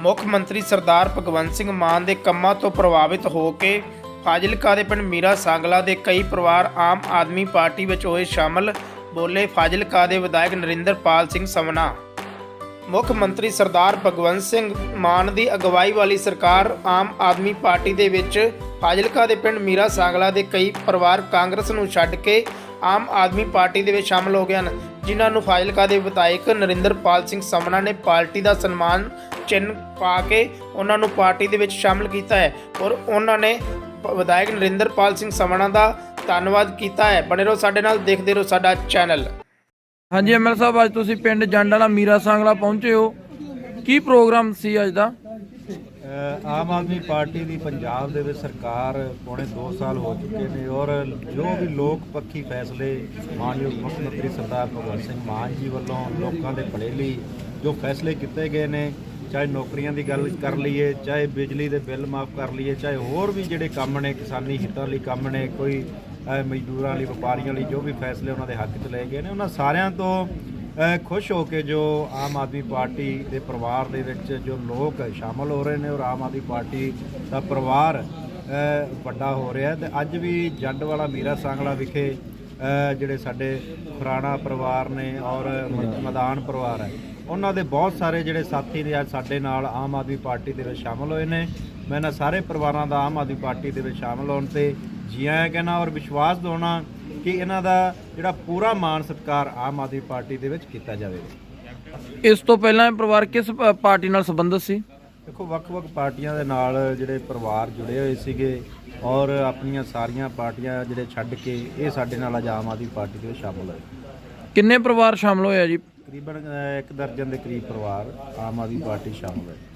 ਮੁੱਖ ਮੰਤਰੀ ਸਰਦਾਰ ਭਗਵੰਤ ਸਿੰਘ ਮਾਨ ਦੇ ਕੰਮਾਂ ਤੋਂ ਪ੍ਰਭਾਵਿਤ ਹੋ ਕੇ ਫਾਜ਼ਿਲਕਾ ਦੇ ਪਿੰਡ ਮੀਰਾ ਸਾਂਗਲਾ ਦੇ ਕਈ ਪਰਿਵਾਰ ਆਮ ਆਦਮੀ ਪਾਰਟੀ ਵਿੱਚ ਹੋਏ ਸ਼ਾਮਲ ਬੋਲੇ ਫਾਜ਼ਿਲਕਾ ਦੇ ਵਿਧਾਇਕ ਨਰਿੰਦਰਪਾਲ ਸਿੰਘ ਸਮਨਾ। ਮੁੱਖ ਮੰਤਰੀ ਸਰਦਾਰ ਭਗਵੰਤ ਸਿੰਘ ਮਾਨ ਦੀ ਅਗਵਾਈ ਵਾਲੀ ਸਰਕਾਰ ਆਮ ਆਦਮੀ ਪਾਰਟੀ ਦੇ ਵਿੱਚ ਫਾਜ਼ਿਲਕਾ ਦੇ ਪਿੰਡ ਮੀਰਾ ਸਾਂਗਲਾ ਦੇ ਕਈ ਪਰਿਵਾਰ ਕਾਂਗਰਸ ਨੂੰ ਛੱਡ ਕੇ ਆਮ ਆਦਮੀ ਪਾਰਟੀ ਦੇ ਵਿੱਚ ਸ਼ਾਮਲ ਹੋ ਗਏ ਹਨ, ਜਿਨ੍ਹਾਂ ਨੂੰ ਫਾਜ਼ਿਲਕਾ ਦੇ ਵਿਧਾਇਕ ਨਰਿੰਦਰਪਾਲ ਸਿੰਘ ਸਮਨਾ ਨੇ ਪਾਰਟੀ ਦਾ ਸਨਮਾਨ ਚਿੰਨ੍ਹ ਪਾ ਕੇ ਉਹਨਾਂ ਨੂੰ ਪਾਰਟੀ ਦੇ ਵਿੱਚ ਸ਼ਾਮਲ ਕੀਤਾ ਹੈ ਔਰ ਉਹਨਾਂ ਨੇ ਵਿਧਾਇਕ ਨਰਿੰਦਰਪਾਲ ਸਿੰਘ ਸਮਨਾ ਦਾ ਧੰਨਵਾਦ ਕੀਤਾ ਹੈ। ਬਣੇ ਰਹੋ ਸਾਡੇ ਨਾਲ ਦੇਖਦੇ ਰਹੋ ਸਾਡਾ ਚੈਨਲ। ਹਾਂਜੀ ਐਮਐਲ ਸਾਹਿਬ ਅੱਜ ਤੁਸੀਂ ਪਿੰਡ ਜੰਡ ਵਾਲਾ ਮੀਰਾ ਸਾਂਗਲਾ ਪਹੁੰਚੇ ਹੋ। ਕੀ ਪ੍ਰੋਗਰਾਮ ਸੀ ਅੱਜ ਦਾ? ਆਮ ਆਦਮੀ ਪਾਰਟੀ ਦੀ ਪੰਜਾਬ ਦੇ ਵਿੱਚ ਸਰਕਾਰ ਪੌਣੇ 2 ਸਾਲ ਹੋ ਚੁੱਕੇ ਨੇ ਔਰ ਜੋ ਵੀ ਲੋਕ ਪੱਖੀ ਫੈਸਲੇ ਮਾਨਯੋਗ ਮੁੱਖ ਮੰਤਰੀ ਸਰਦਾਰ ਭਗਵੰਤ ਸਿੰਘ ਮਾਨ ਜੀ ਵੱਲੋਂ ਲੋਕਾਂ ਦੇ ਭਲੇ ਲਈ ਜੋ ਫੈਸਲੇ ਕੀਤੇ ਗਏ ਨੇ ਚਾਹੇ ਨੌਕਰੀਆਂ ਦੀ ਗੱਲ ਕਰ ਲਈਏ, ਚਾਹੇ ਬਿਜਲੀ ਦੇ ਬਿੱਲ ਮਾਫ ਕਰ ਲਈਏ, ਚਾਹੇ ਹੋਰ ਵੀ ਜਿਹੜੇ ਕੰਮ ਨੇ, ਕਿਸਾਨੀ ਹਿੱਤਾਂ ਲਈ ਕੰਮ ਨੇ, ਕੋਈ ਮਜ਼ਦੂਰਾਂ ਲਈ, ਵਪਾਰੀਆਂ ਲਈ ਜੋ ਵੀ ਫੈਸਲੇ ਉਹਨਾਂ ਦੇ ਹੱਕ 'ਚ ਲਏ ਗਏ ਨੇ, ਉਹਨਾਂ ਸਾਰਿਆਂ ਤੋਂ ਖੁਸ਼ ਹੋ ਕੇ ਜੋ ਆਮ ਆਦਮੀ ਪਾਰਟੀ ਦੇ ਪਰਿਵਾਰ ਦੇ ਵਿੱਚ ਜੋ ਲੋਕ ਸ਼ਾਮਲ ਹੋ ਰਹੇ ਨੇ ਔਰ ਆਮ ਆਦਮੀ ਪਾਰਟੀ ਦਾ ਪਰਿਵਾਰ ਵੱਡਾ ਹੋ ਰਿਹਾ ਹੈ, ਤੇ ਅੱਜ ਵੀ ਜੰਡ ਵਾਲਾ ਮੀਰਾ ਸਾਂਗਲਾ ਵਿਖੇ ਜਿਹੜੇ ਸਾਡੇ ਖੁਰਾਣਾ ਪਰਿਵਾਰ ਨੇ ਔਰ ਮ- ਮਦਾਨ ਪਰਿਵਾਰ ਹੈ ਉਹਨਾਂ ਦੇ ਬਹੁਤ ਸਾਰੇ ਜਿਹੜੇ ਸਾਥੀ ਨੇ ਅੱਜ ਸਾਡੇ ਨਾਲ ਆਮ ਆਦਮੀ ਪਾਰਟੀ ਦੇ ਵਿੱਚ ਸ਼ਾਮਲ ਹੋਏ ਨੇ। ਮੈਂ ਇਹਨਾਂ ਸਾਰੇ ਪਰਿਵਾਰਾਂ ਦਾ ਆਮ ਆਦਮੀ ਪਾਰਟੀ ਦੇ ਵਿੱਚ ਸ਼ਾਮਲ ਹੋਣ ਤੇ ਜੀ ਆਇਆਂ ਕਹਿਣਾ ਔਰ ਵਿਸ਼ਵਾਸ ਦਿਵਾਉਣਾ ਕਿ ਇਹਨਾਂ ਦਾ ਜਿਹੜਾ ਪੂਰਾ ਮਾਣ ਸਤਿਕਾਰ ਆਮ ਆਦਮੀ ਪਾਰਟੀ ਦੇ ਵਿੱਚ ਕੀਤਾ ਜਾਵੇਗਾ। ਇਸ ਤੋਂ ਪਹਿਲਾਂ ਇਹ ਪਰਿਵਾਰ ਕਿਸ ਪਾਰਟੀ ਨਾਲ ਸੰਬੰਧਿਤ ਸੀ? ਦੇਖੋ ਵੱਖ-ਵੱਖ ਪਾਰਟੀਆਂ ਦੇ ਨਾਲ ਜਿਹੜੇ ਪਰਿਵਾਰ ਜੁੜੇ ਹੋਏ ਸੀਗੇ ਔਰ ਆਪਣੀਆਂ ਸਾਰੀਆਂ ਪਾਰਟੀਆਂ ਜਿਹੜੇ ਛੱਡ ਕੇ ਇਹ ਸਾਡੇ ਨਾਲ ਅੱਜ ਆਮ ਆਦਮੀ ਪਾਰਟੀ ਦੇ ਵਿੱਚ ਸ਼ਾਮਲ ਹੋਏ। ਕਿੰਨੇ ਪਰਿਵਾਰ ਸ਼ਾਮਲ ਹੋਏ ਆ ਜੀ? ਤਕਰੀਬਨ ਅ, ਇੱਕ ਦਰਜਨ ਦੇ ਕਰੀਬ ਪਰਿਵਾਰ ਆਮ ਆਦਮੀ ਪਾਰਟੀ 'ਚ ਸ਼ਾਮਲ ਹੈ।